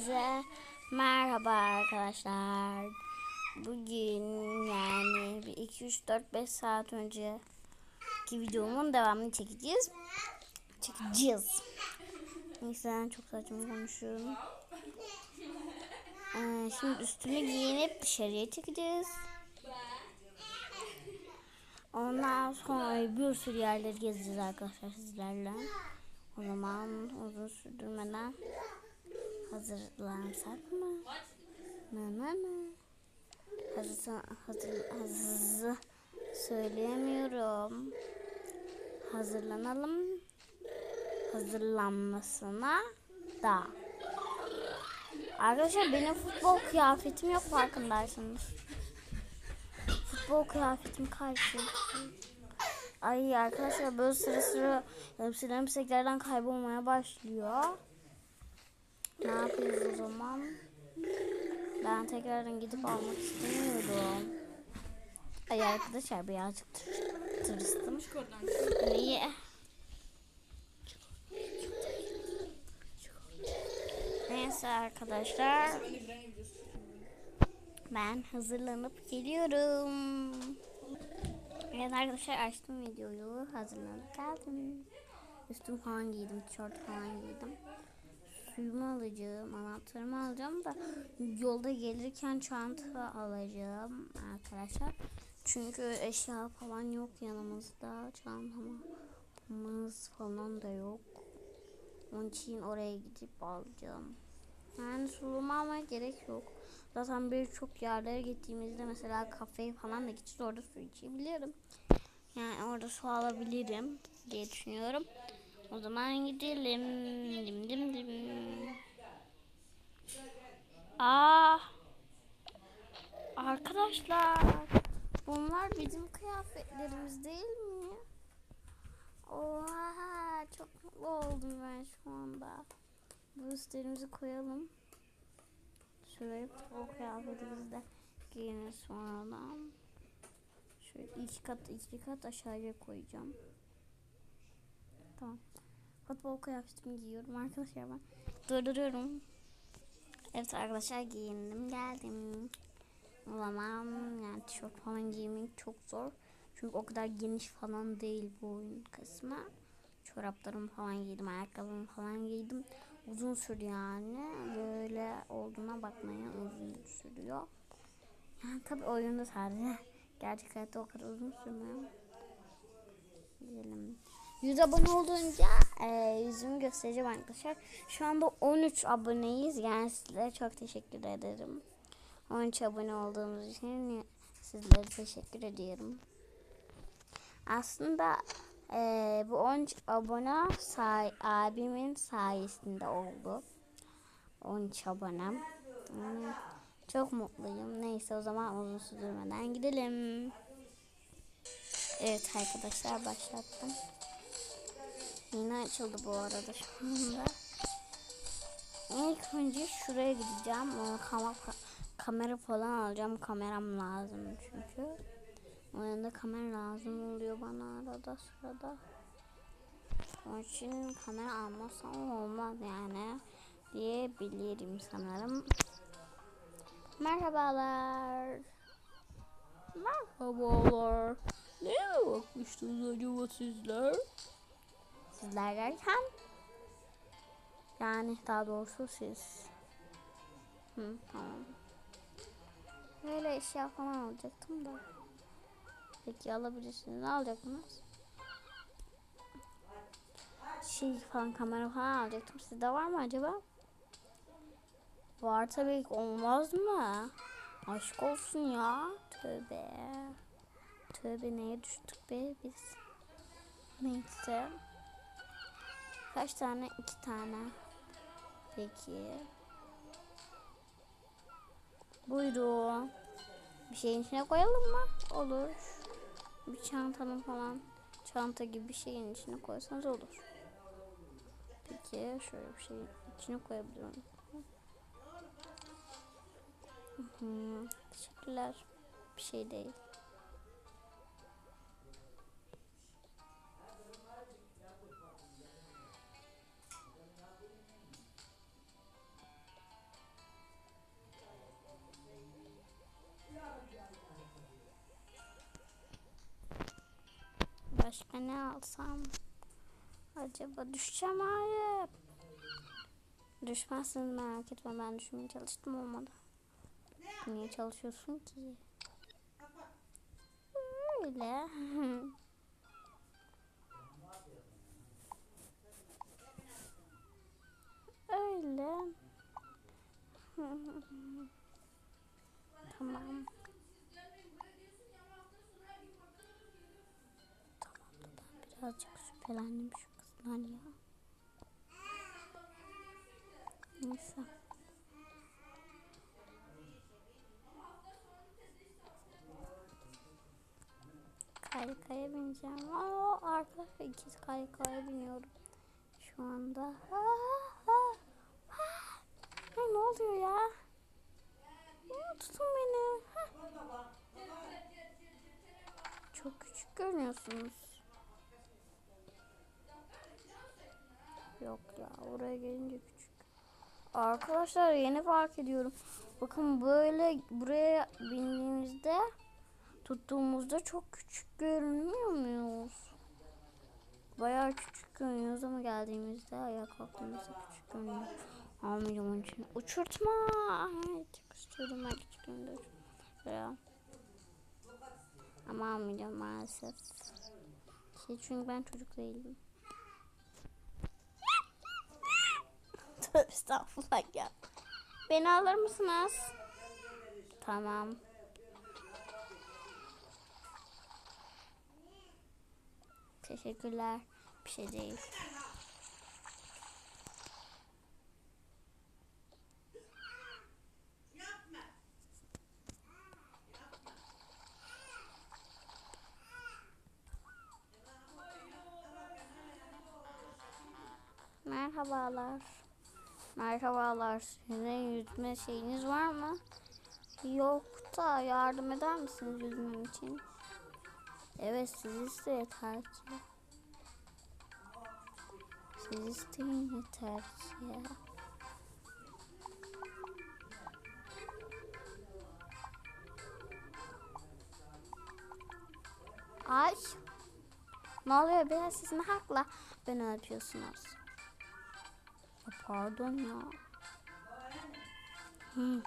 Hepinize merhaba arkadaşlar. Bugün yani bir 2 3 4 5 saat önceki videomun devamını çekeceğiz. Çekeceğiz. Neyse çok saçma konuşuyorum. Ee, şimdi üstünü giyinip dışarıya çıkacağız. Ondan sonra bir sürü yerleri gezeceğiz arkadaşlar sizlerle. O zaman uzun sürdürmeden hazırlansak mı? Ne ne ne? Hazır, hazır, hazır söyleyemiyorum. Hazırlanalım. Hazırlanmasına da. Arkadaşlar benim futbol kıyafetim yok farkındaysanız. Futbol kıyafetim kayboldu. Ay arkadaşlar böyle sıra sıra elbiselerim elbiselerden kaybolmaya başlıyor. Ne yapıyoruz o zaman? Ben tekrardan gidip almak istemiyorum. Ay arkadaşlar birazcık tır- tırstım. Niye? Neyse arkadaşlar. Ben hazırlanıp geliyorum. Evet arkadaşlar açtım videoyu. Hazırlanıp geldim. Üstüm falan giydim. Tişört falan giydim. Suyumu alacağım. Anahtarımı alacağım da yolda gelirken çanta alacağım arkadaşlar. Çünkü eşya falan yok yanımızda. Çantamız falan da yok. Onun için oraya gidip alacağım. Yani sulumu almaya gerek yok. Zaten birçok yerlere gittiğimizde mesela kafeye falan da gideceğiz. Orada su içebilirim. Yani orada su alabilirim diye düşünüyorum. O zaman gidelim. Dim dim dim. Aa! Arkadaşlar, bunlar bizim kıyafetlerimiz değil mi? Oha, çok mutlu oldum ben şu anda. Bu üstlerimizi koyalım. Şuraya o kıyafetimizi de giyinir sonradan. Şöyle iki kat iki kat aşağıya koyacağım. Tamam. Futbol kıyafetimi giyiyorum arkadaşlar ben. Durduruyorum. Evet arkadaşlar giyindim geldim. O yani tişört falan giymek çok zor. Çünkü o kadar geniş falan değil bu oyun kısmı. Çoraplarımı falan giydim, ayakkabımı falan giydim. Uzun sürdü yani. Böyle olduğuna bakmaya uzun sürüyor. Yani tabi oyunda sadece. Gerçek hayatta o kadar uzun sürmüyor. Diyelim. 100 abone olduğunca e, yüzümü göstereceğim arkadaşlar. Şu anda 13 aboneyiz. Yani sizlere çok teşekkür ederim. 13 abone olduğumuz için sizlere teşekkür ediyorum. Aslında e, bu 13 abone say abimin sayesinde oldu. 13 abonem. Hmm, çok mutluyum. Neyse o zaman uzun sürdürmeden gidelim. Evet arkadaşlar başlattım. Yine açıldı bu arada şu anda. İlk önce şuraya gideceğim. O kamera, kamera falan alacağım. Kameram lazım çünkü. O yanında kamera lazım oluyor bana arada sırada. Onun için kamera almazsam olmaz yani diyebilirim sanırım. Merhabalar. Merhabalar. Neye bakmıştınız acaba sizler? Sizler derken? Yani daha doğrusu siz. Hı, tamam. Böyle eşya falan alacaktım da. Peki alabilirsiniz. Ne alacaktınız? Şey falan kamera falan alacaktım. Sizde var mı acaba? Var tabii ki olmaz mı? Aşk olsun ya. Tövbe. Tövbe neye düştük be biz. Neyse. Kaç tane? İki tane. Peki. Buyurun. Bir şeyin içine koyalım mı? Olur. Bir çantanın falan çanta gibi bir şeyin içine koysanız olur. Peki şöyle bir şey içine koyabilirim. Hı -hı. Teşekkürler. Bir şey değil. Başka ne alsam? Acaba düşeceğim hayır. Düşmezsiniz merak etme ben düşmeye çalıştım olmadı. Niye çalışıyorsun ki? Öyle. Öyle. tamam. Birazcık şüphelendim şu kızdan ya. Neyse. Kaykaya bineceğim. Aa, arkadaşlar ikiz kaykaya biniyorum. Şu anda. Aa, aa, aa. Ay, ne oluyor ya? Aa, tutun beni. Hah. Çok küçük görünüyorsunuz. Yok ya oraya gelince küçük. Arkadaşlar yeni fark ediyorum. Bakın böyle buraya bindiğimizde tuttuğumuzda çok küçük görünmüyor muyuz? Bayağı küçük görünüyoruz ama geldiğimizde ayağa kalktığımızda küçük görünüyor. Almayacağım onun için. Uçurtma. Çok istiyordum ben küçüklüğümde uçurtma. Ama almayacağım maalesef. Şey, çünkü ben çocuk değilim. Tövbe estağfurullah ya. Beni alır mısınız? Tamam. Teşekkürler. Bir şey değil. Merhabalar. Merhabalar. Sizin yüzme şeyiniz var mı? Yok da yardım eder misiniz yüzmem için? Evet siz iste yeter ki. Siz isteyin yeter ki ya. Ay. Ne oluyor be? Siz ne hakla beni öpüyorsunuz? Pardon ya. Hı.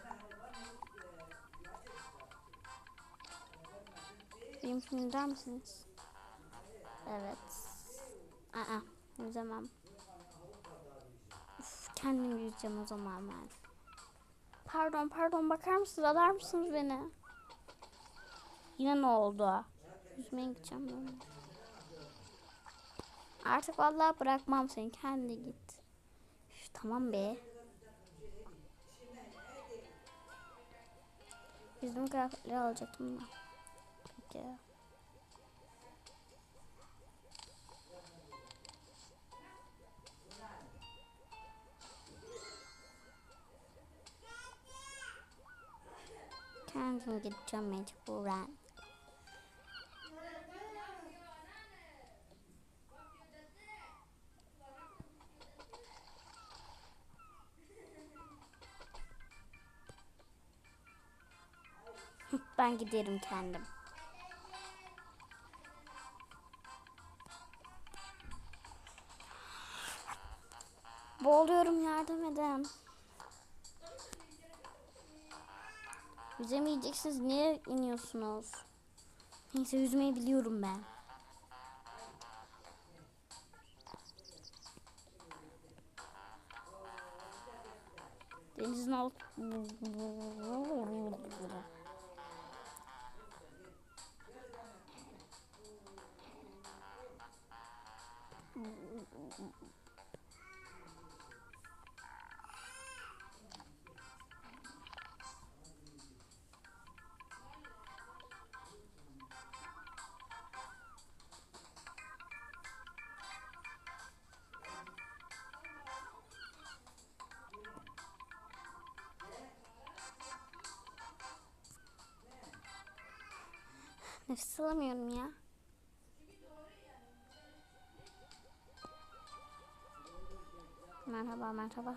Benim der misiniz? Evet. Aa, yüzemem. Uf, kendim yüzeceğim o zaman ben. Pardon pardon bakar mısınız alar mısınız beni? Yine ne oldu? Yüzmeye gideceğim ben. Artık vallahi bırakmam seni kendi git. Tamam be. Yüzüm kıyafetleri alacaktım da. Peki. Kendim gideceğim mecburen. Ben giderim kendim. Boğuluyorum yardım edin. Yüzemeyeceksiniz. Niye iniyorsunuz? Neyse yüzmeyi biliyorum ben. Denizin alt... Nefes alamıyorum ya. Merhaba merhaba.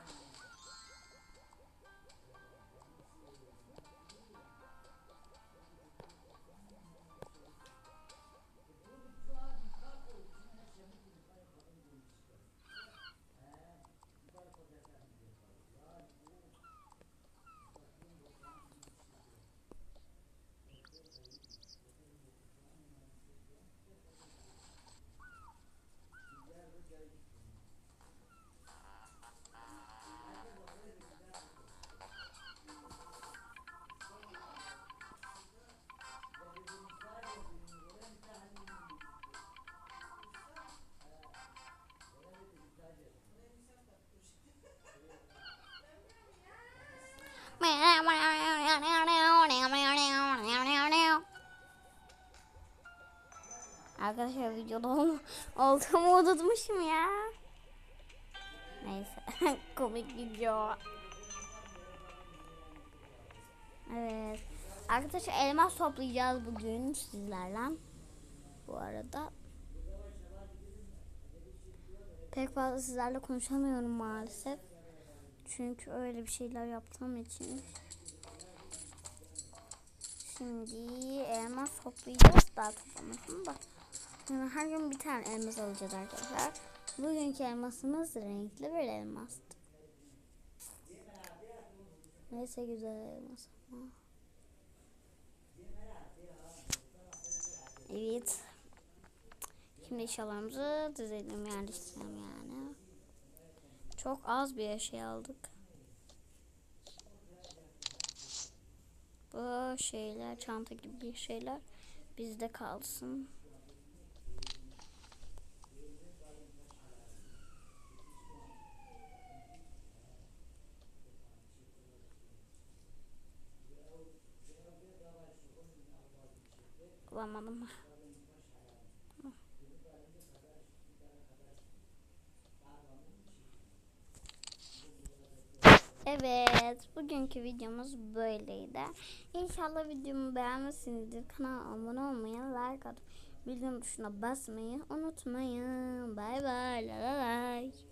Arkadaşlar videoda ol olduğumu unutmuşum ya. Neyse komik video. Evet. Arkadaşlar elmas toplayacağız bugün sizlerle. Bu arada. Pek fazla sizlerle konuşamıyorum maalesef. Çünkü öyle bir şeyler yaptığım için. Şimdi elmas toplayacağız. Daha toplamadım da. Yani her gün bir tane elmas alacağız arkadaşlar. Bugünkü elmasımız renkli bir elmastı. Neyse güzel elmas ama. Evet. Şimdi eşyalarımızı dizelim yerleştirelim yani. Çok az bir şey aldık. Bu şeyler çanta gibi şeyler bizde kalsın. Bulamadım. Evet, bugünkü videomuz böyleydi. İnşallah videomu beğenmişsinizdir. Kanala abone olmayı, like atıp bildirim tuşuna basmayı unutmayın. Bay bay. La la lay.